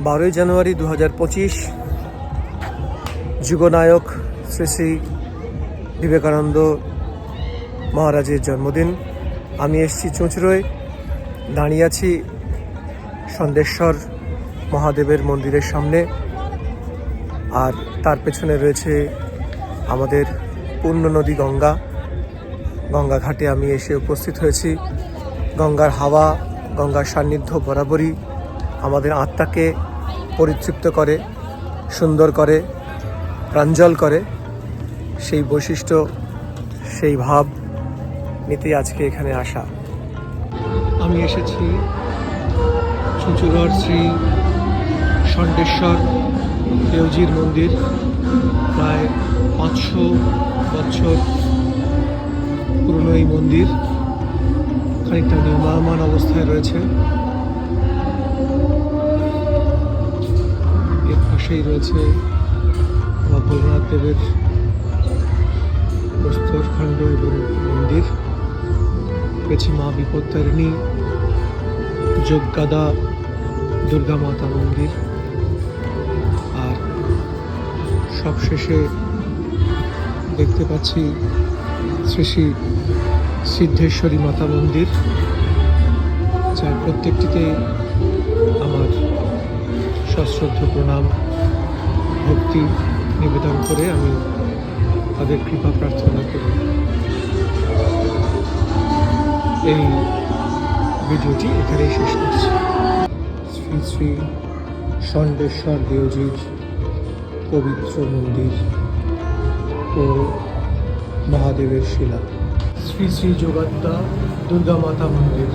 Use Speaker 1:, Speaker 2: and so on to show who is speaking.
Speaker 1: বারোই জানুয়ারি দু হাজার পঁচিশ, যুগনায়ক শ্রী শ্রী বিবেকানন্দ মহারাজের জন্মদিন। আমি এসছি চুঁচড়োয়, দাঁড়িয়ে আছি সন্দেশ্বর মহাদেবের মন্দিরের সামনে। আর তার পেছনে রয়েছে আমাদের পূর্ণ নদী গঙ্গা। গঙ্গা ঘাটে আমি এসে উপস্থিত হয়েছি। গঙ্গার হাওয়া, গঙ্গার সান্নিধ্য বরাবরই আমাদের আত্মাকে পরিতৃপ্ত করে, সুন্দর করে, প্রাঞ্জল করে, সেই বৈশিষ্ট্য, সেই ভাব নিতে আজকে এখানে আসা। আমি এসেছি চুঁচুড়ার শ্রী ষণ্ডেশ্বর দেওজির মন্দির, প্রায় পাঁচশো বছর পুরনো এই মন্দির, খানিকটা নির্মাণ অবস্থায় রয়েছে। পাশেই রয়েছে ভোলেনাথ দেবের প্রস্তরখণ্ড এবং মন্দির। রয়েছে মা বিপত্তারিণী, যোগগাদা, দুর্গা মাতা মন্দির। আর সবশেষে দেখতে পাচ্ছি শ্রী শ্রী সিদ্ধেশ্বরী মাতা মন্দির, যার প্রত্যেকটিতে আমার সশ্রদ্ধ প্রণাম, ভক্তি নিবেদন করে আমি তাদের কৃপা প্রার্থনা করি। এই ভিডিওটি এখানেই শেষ করছি। শ্রী শ্রী ষণ্ডেশ্বর দেওজির পবিত্র মন্দির ও মহাদেবের শিলা। শ্রী শ্রী যোগাত্তা দুর্গা মাতা মন্দির।